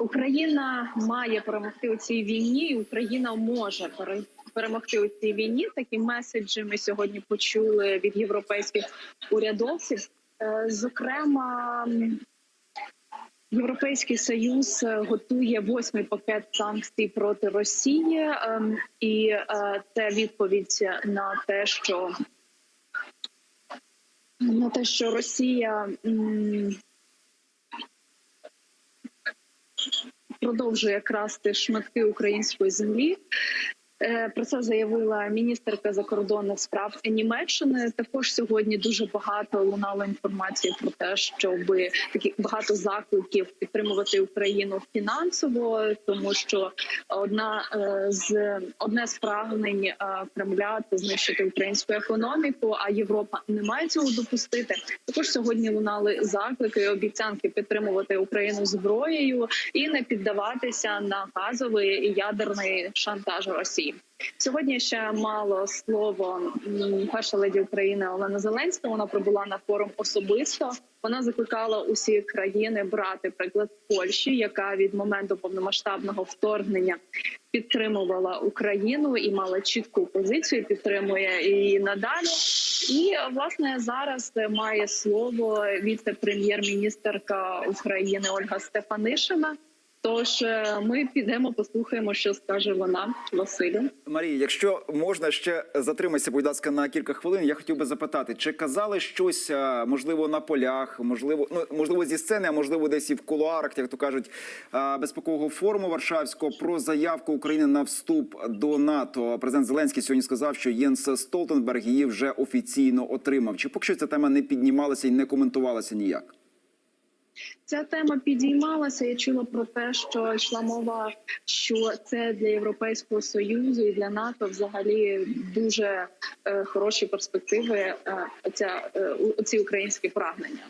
Україна має перемогти у цій війні, і Україна може перемогти у цій війні. Такі меседжі ми сьогодні почули від європейських урядовців. Е, Зокрема, Європейський союз е, готує восьмий пакет санкцій проти Росії, ем, і е, це відповідь на те, що на те, що Росія продовжує красти шматки української землі. Е, Про це заявила міністерка закордонних справ Німеччини. Також сьогодні дуже багато лунало інформації про те, щоб такі багато закликів підтримувати Україну фінансово, тому що одна е, з одне з прагнень е, Кремля це знищити українську економіку. А Європа не має цього допустити. Також сьогодні лунали заклики, обіцянки підтримувати Україну зброєю і не піддаватися на газовий і ядерний шантаж Росії. Сьогодні ще мало слово перша леді України Олена Зеленська. Вона прибула на форум особисто. Вона закликала усі країни брати приклад Польщі, яка від моменту повномасштабного вторгнення підтримувала Україну і мала чітку позицію. Підтримує і надалі. І власне зараз має слово віце-прем'єр-міністерка України Ольга Стефанишина. Тож е, ми підемо, послухаємо, що скаже вона Василю. Марія, якщо можна ще затримайся, будь ласка, на кілька хвилин. Я хотів би запитати, чи казали щось можливо на полях, можливо, ну можливо зі сцени, а можливо, десь і в кулуарах, як то кажуть, а, безпекового форуму Варшавського про заявку України на вступ до НАТО. Президент Зеленський сьогодні сказав, що Єнс Столтенберг її вже офіційно отримав. Чи поки що ця тема не піднімалася і не коментувалася ніяк? Ця тема підіймалася. Я чула про те, що йшла мова, що це для європейського союзу і для НАТО взагалі дуже е, хороші перспективи. Е, ця е, ці українські прагнення.